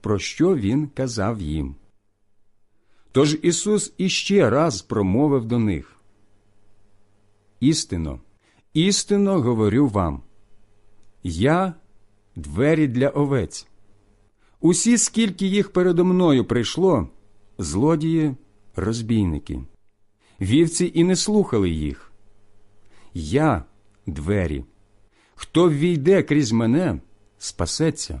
про що Він казав їм. Тож Ісус іще раз промовив до них Істинно, істинно говорю вам Я двері для овець. Усі, скільки їх передо мною прийшло, злодії, розбійники. Вівці і не слухали їх. Я двері. Хто ввійде крізь мене, спасеться.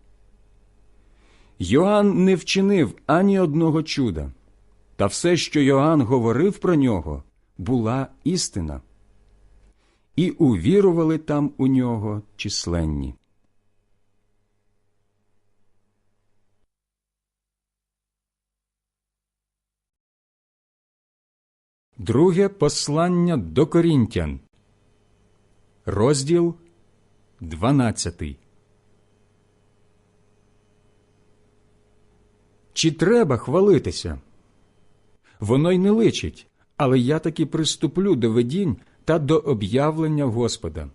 Йоанн не вчинив ані одного чуда, та все, що Йоанн говорив про нього, була істина. І увірували там у нього численні. Друге послання до Корінтян, розділ 12. Чи треба хвалитися? Воно й не личить, але я таки приступлю до видінь та до об'явлення Господа.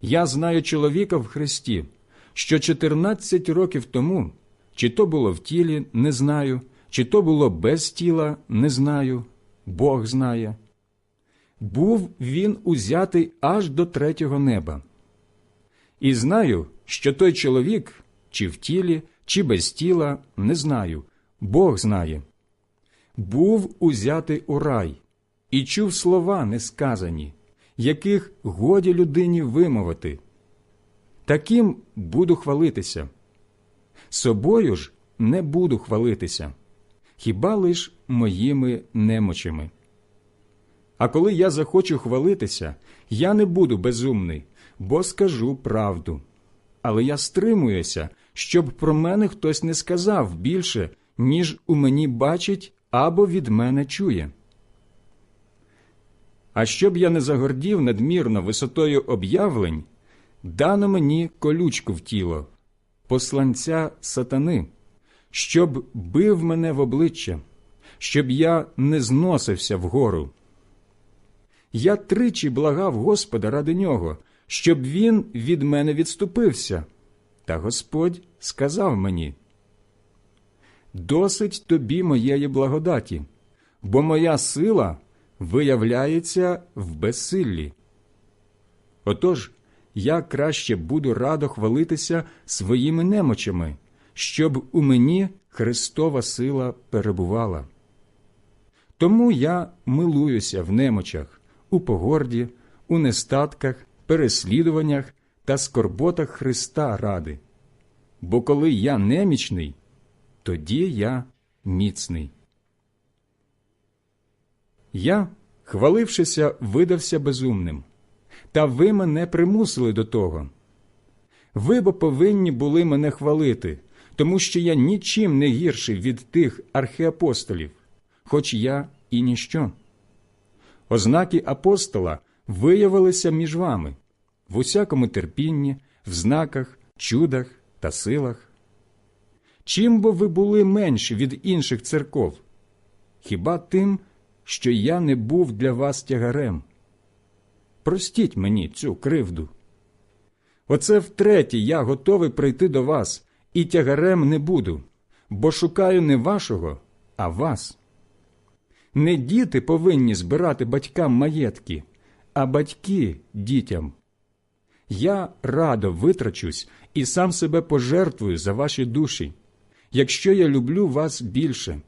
Я знаю чоловіка в Христі, що 14 років тому, чи то було в тілі, не знаю, чи то було без тіла, не знаю. Бог знає. Був він узятий аж до третього неба. І знаю, що той чоловік, чи в тілі, чи без тіла, не знаю, Бог знає. Був узятий у рай і чув слова несказані, яких годі людині вимовити. Таким буду хвалитися. Собою ж не буду хвалитися хіба лиш моїми немочами. А коли я захочу хвалитися, я не буду безумний, бо скажу правду. Але я стримуюся, щоб про мене хтось не сказав більше, ніж у мені бачить або від мене чує. А щоб я не загордів надмірно висотою об'явлень, дано мені колючку в тіло, посланця сатани щоб бив мене в обличчя, щоб я не зносився вгору. Я тричі благав Господа ради нього, щоб він від мене відступився. Та Господь сказав мені Досить тобі моєї благодаті, бо моя сила виявляється в безсиллі. Отож я краще буду радо хвалитися своїми немочами, щоб у мені Христова сила перебувала. Тому я милуюся в немочах, у погорді, у нестатках, переслідуваннях та скорботах Христа ради. Бо коли я немічний, тоді я міцний. Я, хвалившися, видався безумним, та ви мене примусили до того. Ви бо повинні були мене хвалити, тому що я нічим не гірший від тих архіапостолів, хоч я і ніщо. Ознаки апостола виявилися між вами в усякому терпінні, в знаках, чудах та силах. Чим бо ви були менші від інших церков? Хіба тим, що я не був для вас тягарем? Простіть мені цю кривду. Оце втретє я готовий прийти до вас і тягарем не буду, бо шукаю не вашого, а вас. Не діти повинні збирати батькам маєтки, а батьки дітям. Я радо витрачусь і сам себе пожертвую за ваші душі, якщо я люблю вас більше.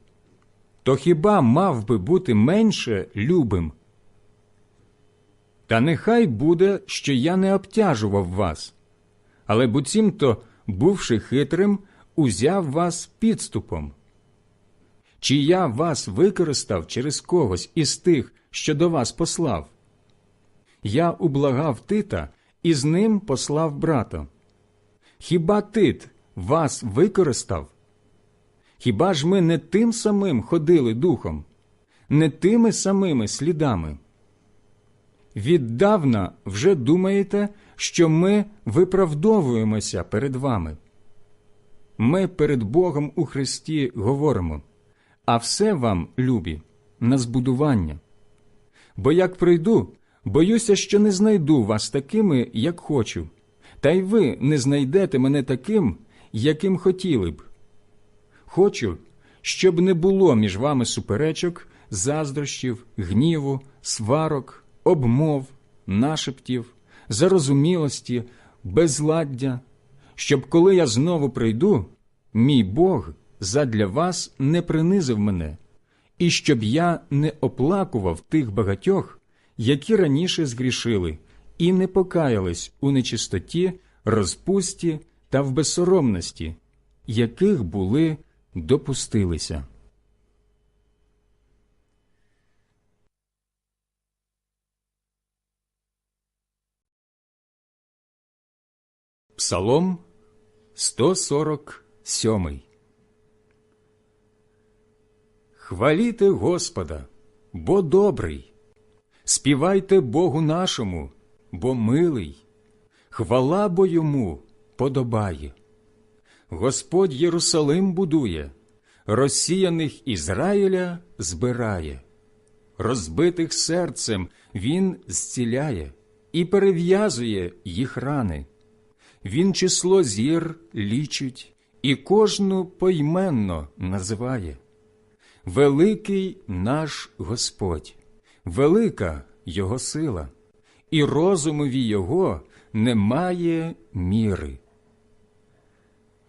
То хіба мав би бути менше любим? Та нехай буде, що я не обтяжував вас, але буцімто, бувши хитрим, узяв вас підступом. Чи я вас використав через когось із тих, що до вас послав? Я ублагав Тита і з ним послав брата. Хіба Тит вас використав? Хіба ж ми не тим самим ходили духом, не тими самими слідами? Віддавна вже думаєте, що ми виправдовуємося перед вами. Ми перед Богом у Христі говоримо, а все вам, любі, на збудування. Бо як прийду, боюся, що не знайду вас такими, як хочу, та й ви не знайдете мене таким, яким хотіли б. Хочу, щоб не було між вами суперечок, заздрощів, гніву, сварок, обмов, нашептів, зарозумілості, безладдя, щоб коли я знову прийду, мій Бог задля вас не принизив мене, і щоб я не оплакував тих багатьох, які раніше згрішили, і не покаялись у нечистоті, розпусті та в безсоромності, яких були допустилися. Псалом 147 Хваліте Господа, бо добрий, співайте Богу нашому, бо милий, хвала бо йому подобає. Господь Єрусалим будує, розсіяних Ізраїля збирає, розбитих серцем Він зціляє і перев'язує їх рани. Він число зір лічить і кожну пойменно називає. Великий наш Господь, велика Його сила, і розумові Його немає міри.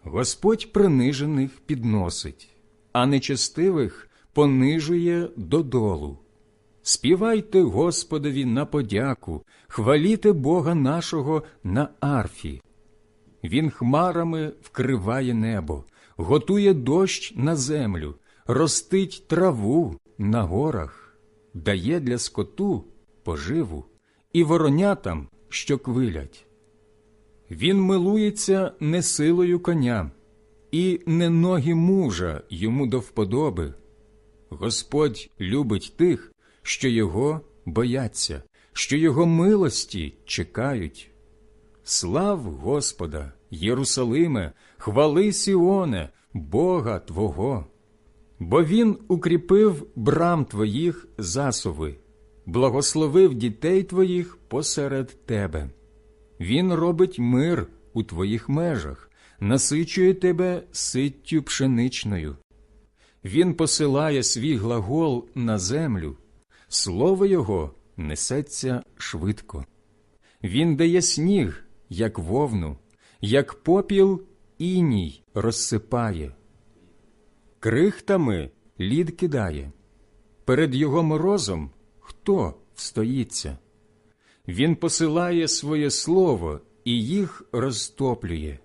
Господь принижених підносить, а нечестивих понижує додолу. Співайте Господові на подяку, хваліте Бога нашого на арфі. Він хмарами вкриває небо, готує дощ на землю, ростить траву на горах, дає для скоту поживу і воронятам, що квилять. Він милується не силою коня, і не ноги мужа йому до вподоби. Господь любить тих, що його бояться, що його милості чекають. Слав Господа, Єрусалиме, хвали Сіоне, Бога Твого. Бо Він укріпив брам твоїх засови, благословив дітей твоїх посеред тебе. Він робить мир у твоїх межах, насичує тебе ситтю пшеничною. Він посилає свій глагол на землю, слово Його несеться швидко. Він дає сніг, як вовну, як попіл іній розсипає. Крихтами лід кидає. Перед його морозом хто встоїться? Він посилає своє слово і їх розтоплює,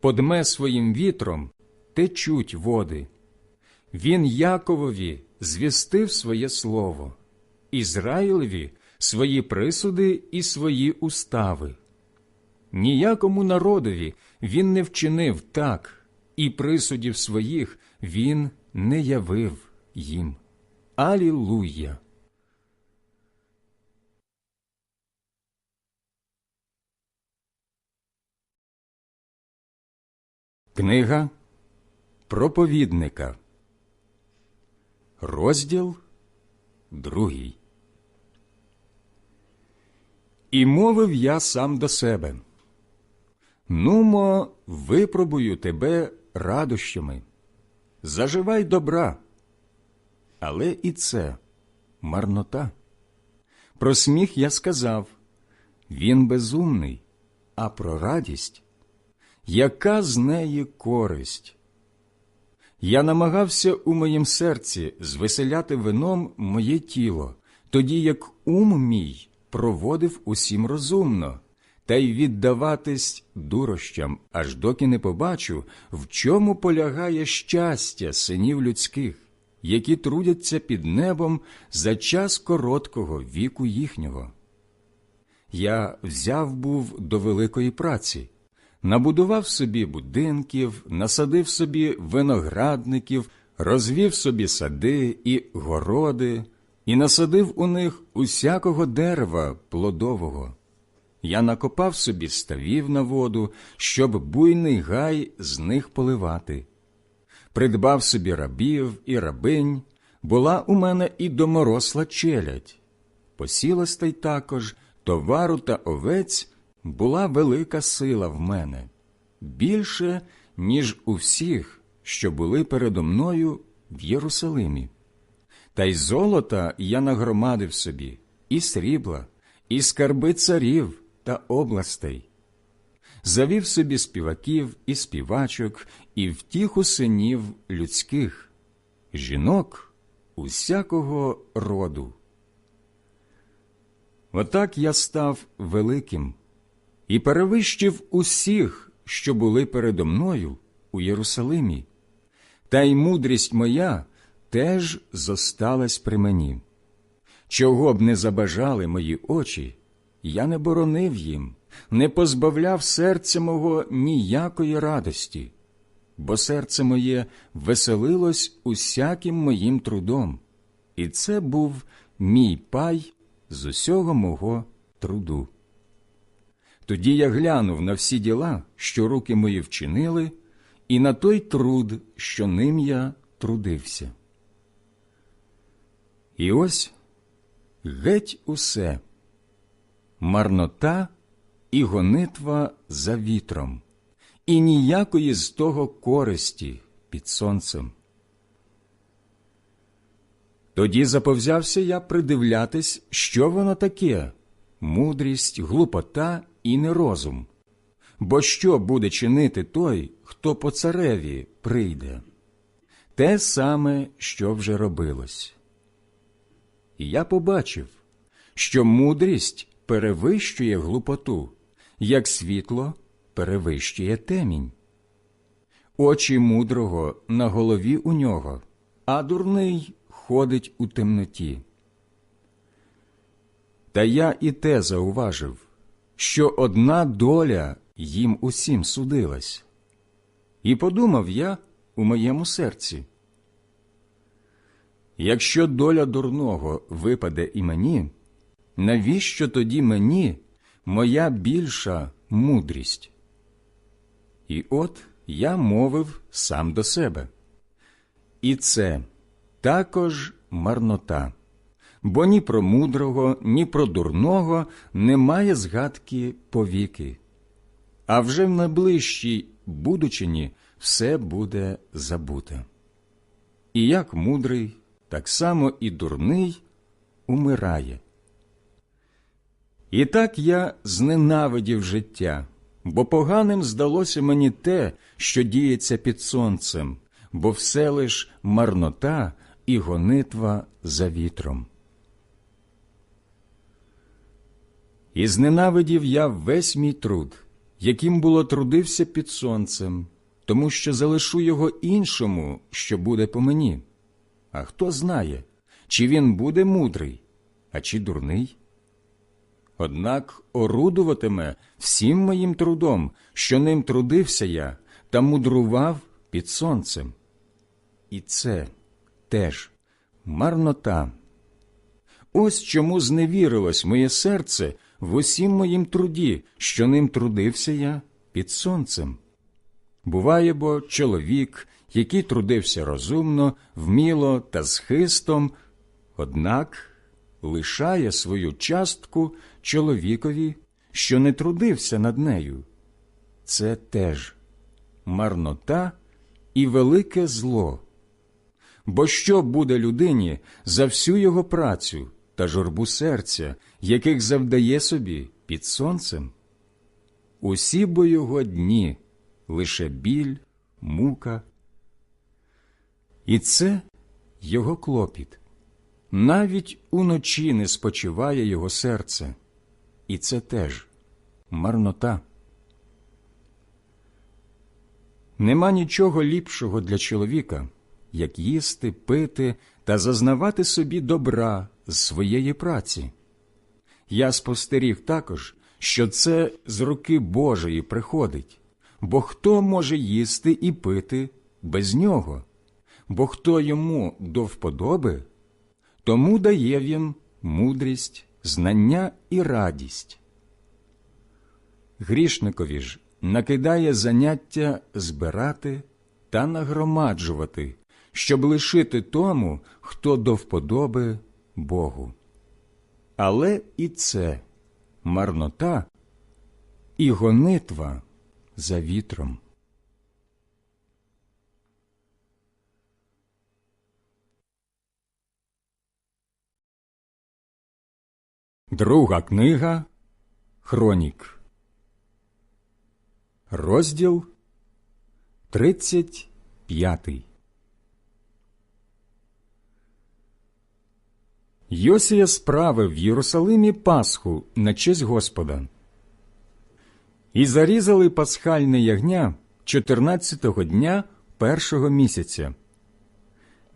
подме своїм вітром течуть води. Він Яковові звістив своє слово, Ізраїлеві свої присуди і свої устави. Ніякому народові він не вчинив так, і присудів своїх він не явив їм. Алілуя! Книга проповідника, розділ другий. І мовив я сам до себе. Нумо, випробую тебе радощами, заживай добра, але і це марнота. Про сміх я сказав. Він безумний, а про радість? Яка з неї користь? Я намагався у моїм серці звеселяти вином моє тіло, тоді як ум мій проводив усім розумно, та й віддаватись дурощам, аж доки не побачу, в чому полягає щастя синів людських, які трудяться під небом за час короткого віку їхнього. Я взяв був до великої праці, набудував собі будинків, насадив собі виноградників, розвів собі сади і городи, і насадив у них усякого дерева плодового. Я накопав собі ставів на воду, щоб буйний гай з них поливати. Придбав собі рабів і рабинь, була у мене і доморосла челядь. Посілостей також, товару та овець була велика сила в мене, більше, ніж у всіх, що були передо мною в Єрусалимі. Та й золота я нагромадив собі, і срібла, і скарби царів та областей. Завів собі співаків і співачок, і втіху синів людських, жінок усякого роду. Отак я став великим і перевищив усіх, що були передо мною у Єрусалимі, та й мудрість моя теж зосталась при мені. Чого б не забажали мої очі, я не боронив їм, не позбавляв серця мого ніякої радості, бо серце моє веселилось усяким моїм трудом, і це був мій пай з усього мого труду. Тоді я глянув на всі діла, що руки мої вчинили, і на той труд, що ним я трудився. І ось геть усе марнота і гонитва за вітром, і ніякої з того користі під сонцем. Тоді заповзявся я придивлятись, що воно таке мудрість, глупота і нерозум. Бо що буде чинити той, хто по цареві прийде? Те саме, що вже робилось. І я побачив, що мудрість перевищує глупоту, як світло перевищує темінь. Очі мудрого на голові у нього, а дурний ходить у темноті. Та я і те зауважив, що одна доля їм усім судилась. І подумав я у моєму серці. Якщо доля дурного випаде і мені, навіщо тоді мені моя більша мудрість? І от я мовив сам до себе. І це також марнота, бо ні про мудрого, ні про дурного немає згадки повіки, а вже в найближчій будучині все буде забуте. І як мудрий, так само і дурний умирає. І так я зненавидів життя, бо поганим здалося мені те, що діється під сонцем, бо все лиш марнота і гонитва за вітром. І зненавидів я весь мій труд, яким було трудився під сонцем, тому що залишу його іншому, що буде по мені. А хто знає, чи він буде мудрий, а чи дурний? Однак орудуватиме всім моїм трудом, що ним трудився я та мудрував під сонцем. І це теж марнота. Ось чому зневірилось моє серце в усім моїм труді, що ним трудився я під сонцем. Буває бо чоловік, який трудився розумно, вміло та з хистом, однак лишає свою частку чоловікові, що не трудився над нею. Це теж марнота і велике зло. Бо що буде людині за всю його працю та журбу серця, яких завдає собі під сонцем? Усі бо його дні лише біль, мука. І це його клопіт. Навіть уночі не спочиває його серце, і це теж марнота. Нема нічого ліпшого для чоловіка, як їсти, пити та зазнавати собі добра з своєї праці. Я спостеріг також, що це з руки Божої приходить, бо хто може їсти і пити без нього? Бо хто йому до вподоби, тому дає він мудрість, знання і радість. Грішникові ж накидає заняття збирати та нагромаджувати, щоб лишити тому, хто до вподоби Богу. Але і це марнота і гонитва за вітром. Друга книга Хронік. Розділ 35 Йосія справив в Єрусалимі Пасху на честь Господа. І зарізали пасхальне ягня 14-го дня першого місяця.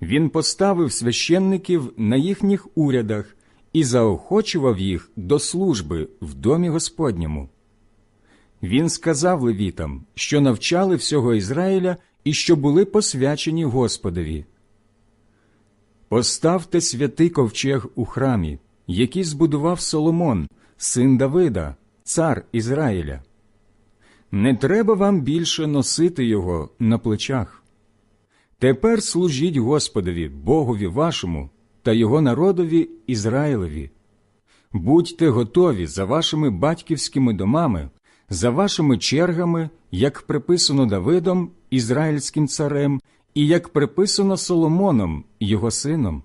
Він поставив священників на їхніх урядах і заохочував їх до служби в домі Господньому. Він сказав левітам, що навчали всього Ізраїля і що були посвячені Господові. Поставте святий ковчег у храмі, який збудував Соломон, син Давида, цар Ізраїля. Не треба вам більше носити його на плечах. Тепер служіть Господові, Богові вашому та його народові Ізраїлеві. Будьте готові за вашими батьківськими домами, за вашими чергами, як приписано Давидом, ізраїльським царем, і як приписано Соломоном, його сином,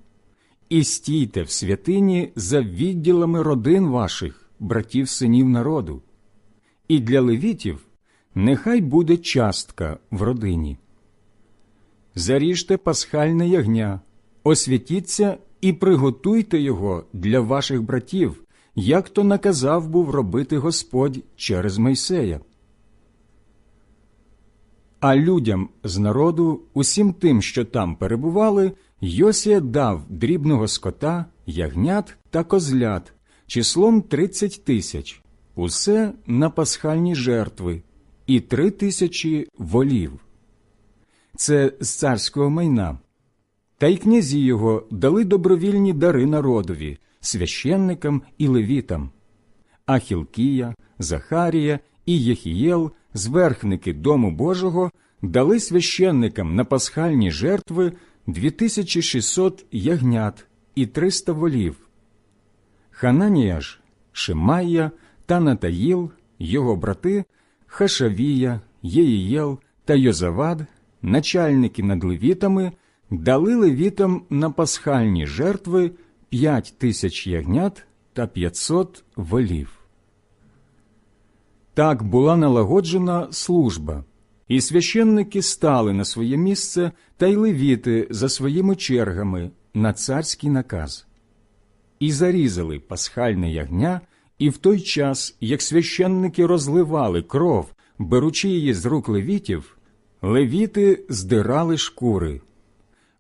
і стійте в святині за відділами родин ваших, братів синів народу. І для левітів нехай буде частка в родині. Заріжте пасхальне ягня, освятіться і приготуйте його для ваших братів, як то наказав був робити Господь через Мойсея. А людям з народу, усім тим, що там перебували, Йосія дав дрібного скота, ягнят та козлят числом тридцять тисяч, усе на пасхальні жертви, і три тисячі волів. Це з царського майна. Та й князі його дали добровільні дари народові, священникам і левітам. А Хілкія, Захарія і Єхієл, зверхники Дому Божого, дали священникам на пасхальні жертви 2600 ягнят і 300 волів. Хананія ж, Шимайя та Натаїл, його брати, Хашавія, Єїєл та Йозавад, начальники над левітами, дали левітам на пасхальні жертви п'ять тисяч ягнят та п'ятсот волів. Так була налагоджена служба, і священники стали на своє місце та й левіти за своїми чергами на царський наказ. І зарізали пасхальне ягня, і в той час, як священники розливали кров, беручи її з рук левітів, левіти здирали шкури.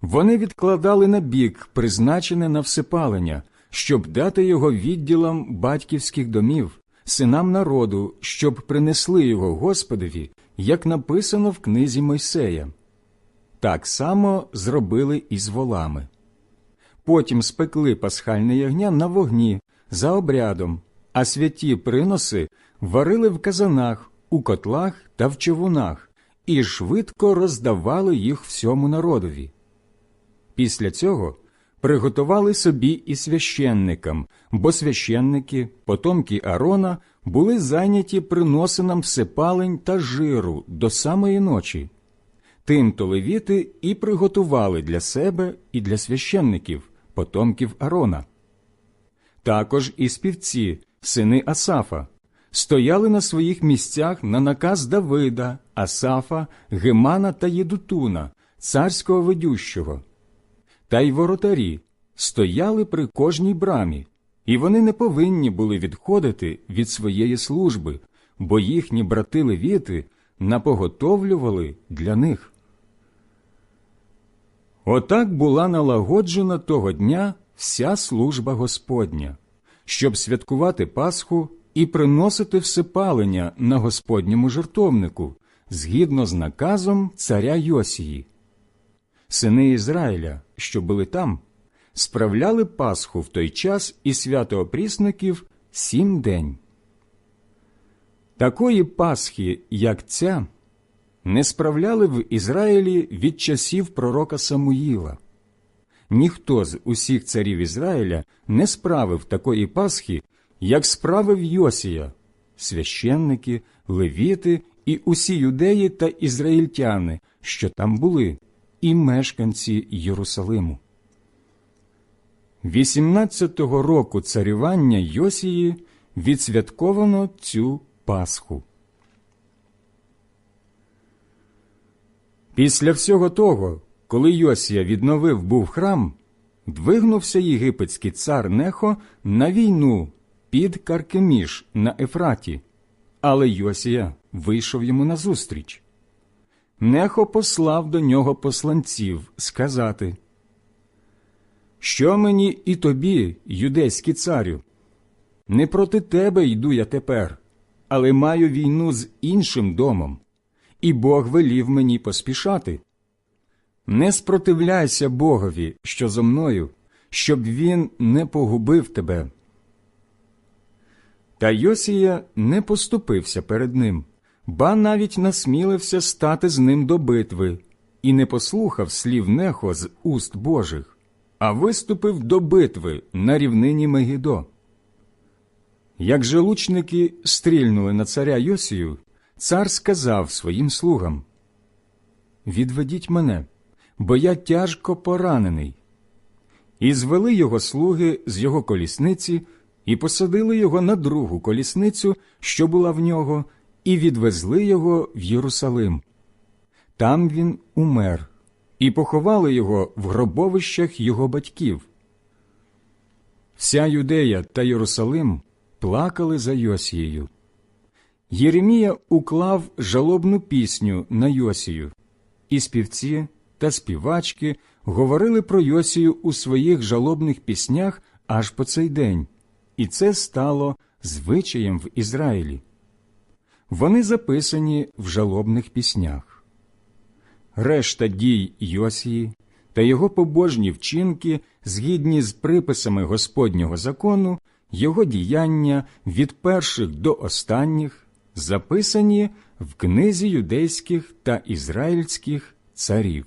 Вони відкладали на бік призначене на всепалення, щоб дати його відділам батьківських домів, синам народу, щоб принесли його Господові, як написано в книзі Мойсея. Так само зробили і з волами. Потім спекли пасхальне ягня на вогні за обрядом, а святі приноси варили в казанах, у котлах та в човунах і швидко роздавали їх всьому народові. Після цього приготували собі і священникам, бо священники, потомки Арона, були зайняті приносинам всепалень та жиру до самої ночі. Тим-то левіти і приготували для себе і для священників, потомків Арона. Також і співці, сини Асафа, стояли на своїх місцях на наказ Давида, Асафа, Гемана та Єдутуна, царського ведющого. Та й воротарі стояли при кожній брамі, і вони не повинні були відходити від своєї служби, бо їхні брати левіти напоготовлювали для них. Отак була налагоджена того дня вся служба Господня, щоб святкувати Пасху і приносити всепалення на Господньому жертовнику, згідно з наказом царя Йосії. Сини Ізраїля, що були там, справляли Пасху в той час і свято опрісників сім день. Такої Пасхи, як ця, не справляли в Ізраїлі від часів пророка Самуїла. Ніхто з усіх царів Ізраїля не справив такої Пасхи, як справив Йосія, священники, левіти і усі юдеї та ізраїльтяни, що там були, і мешканці Єрусалиму. 18-го року царювання Йосії відсвятковано цю Пасху. Після всього того, коли Йосія відновив був храм, двигнувся єгипетський цар Нехо на війну під Каркеміш на Ефраті, але Йосія вийшов йому назустріч. Нехо послав до нього посланців сказати Що мені і тобі, юдейський царю? Не проти тебе йду я тепер, але маю війну з іншим домом, і Бог велів мені поспішати. Не спротивляйся Богові, що зо мною, щоб він не погубив тебе. Та Йосія не поступився перед ним, ба навіть насмілився стати з ним до битви, і не послухав слів Нехо з уст Божих, а виступив до битви на рівнині Мегідо. Як же лучники стрільнули на царя Йосію, цар сказав своїм слугам Відведіть мене, бо я тяжко поранений. І звели його слуги з його колісниці, і посадили його на другу колісницю, що була в нього, і відвезли його в Єрусалим. Там він умер, і поховали його в гробовищах його батьків. Вся Юдея та Єрусалим плакали за Йосією. Єремія уклав жалобну пісню на Йосію, і співці та співачки говорили про Йосію у своїх жалобних піснях аж по цей день, і це стало звичаєм в Ізраїлі. Вони записані в жалобних піснях. Решта дій Йосії та його побожні вчинки, згідні з приписами Господнього закону, його діяння від перших до останніх записані в книзі юдейських та ізраїльських царів.